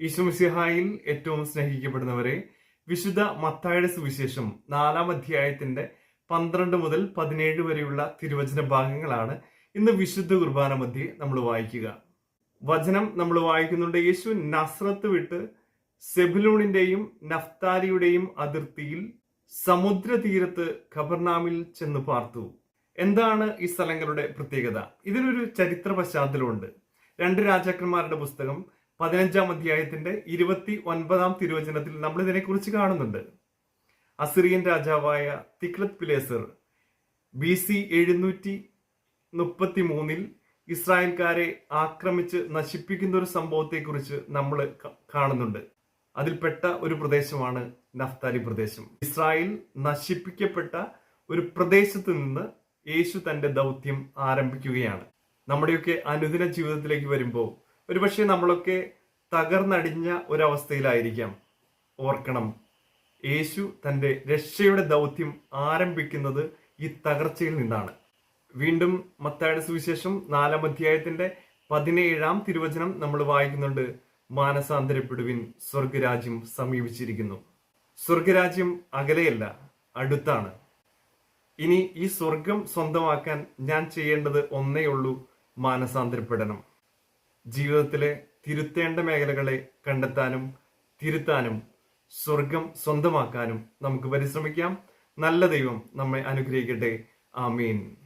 ഈശുമിസിഹായിൽ ഏറ്റവും സ്നേഹിക്കപ്പെടുന്നവരെ വിശുദ്ധ മത്തായുടെ സുവിശേഷം നാലാം അധ്യായത്തിന്റെ പന്ത്രണ്ട് മുതൽ പതിനേഴ് വരെയുള്ള തിരുവചന ഭാഗങ്ങളാണ് ഇന്ന് വിശുദ്ധ കുർബാന മധ്യേ നമ്മൾ വായിക്കുക. വചനം നമ്മൾ വായിക്കുന്നുണ്ട്. യേശു നസ്രത്ത് വിട്ട് സെബുലൂണിന്റെയും നഫ്താലിയുടെയും അതിർത്തിയിൽ സമുദ്രതീരത്ത് ഖബർനാമിൽ ചെന്ന് പാർത്തു. എന്താണ് ഈ സ്ഥലങ്ങളുടെ പ്രത്യേകത? ഇതിനൊരു ചരിത്ര പശ്ചാത്തലമുണ്ട്. രണ്ട് രാജാക്കന്മാരുടെ പുസ്തകം പതിനഞ്ചാം അധ്യായത്തിന്റെ ഇരുപത്തി ഒൻപതാം തിരുവചനത്തിൽ നമ്മൾ ഇതിനെക്കുറിച്ച് കാണുന്നുണ്ട്. അസിറിയൻ രാജാവായ തിക്ലത് പിലേസർ ബി സി എഴുന്നൂറ്റി മുപ്പത്തി മൂന്നിൽ ഇസ്രായേൽക്കാരെ ആക്രമിച്ച് നശിപ്പിക്കുന്ന ഒരു സംഭവത്തെക്കുറിച്ച് നമ്മൾ കാണുന്നുണ്ട്. അതിൽപ്പെട്ട ഒരു പ്രദേശമാണ് നഫ്താലി പ്രദേശം. ഇസ്രായേൽ നശിപ്പിക്കപ്പെട്ട ഒരു പ്രദേശത്ത് നിന്ന് യേശു തന്റെ ദൗത്യം ആരംഭിക്കുകയാണ്. നമ്മുടെയൊക്കെ അനുദിന ജീവിതത്തിലേക്ക് വരുമ്പോൾ ഒരുപക്ഷെ നമ്മളൊക്കെ തകർന്നടിഞ്ഞ ഒരവസ്ഥയിലായിരിക്കാം. ഓർക്കണം യേശു തന്റെ രക്ഷയുടെ ദൗത്യം ആരംഭിക്കുന്നത് ഈ തകർച്ചയിൽ നിന്നാണ്. വീണ്ടും മത്തായുടെ സുവിശേഷം നാലാം അധ്യായത്തിന്റെ പതിനേഴാം തിരുവചനം നമ്മൾ വായിക്കുന്നുണ്ട്. മാനസാന്തരപ്പെടുവിൻ സ്വർഗരാജ്യം സമീപിച്ചിരിക്കുന്നു. സ്വർഗരാജ്യം അകലെയല്ല അടുത്താണ്. ഇനി ഈ സ്വർഗം സ്വന്തമാക്കാൻ ഞാൻ ചെയ്യേണ്ടത് ഒന്നേ ഉള്ളൂ മാനസാന്തരപ്പെടണം. ജീവിതത്തിലെ തിരുത്തേണ്ട മേഖലകളെ കണ്ടെത്താനും തിരുത്താനും സ്വർഗം സ്വന്തമാക്കാനും നമുക്ക് പരിശ്രമിക്കാം. നല്ല ദൈവം നമ്മെ അനുഗ്രഹിക്കട്ടെ. ആമീൻ.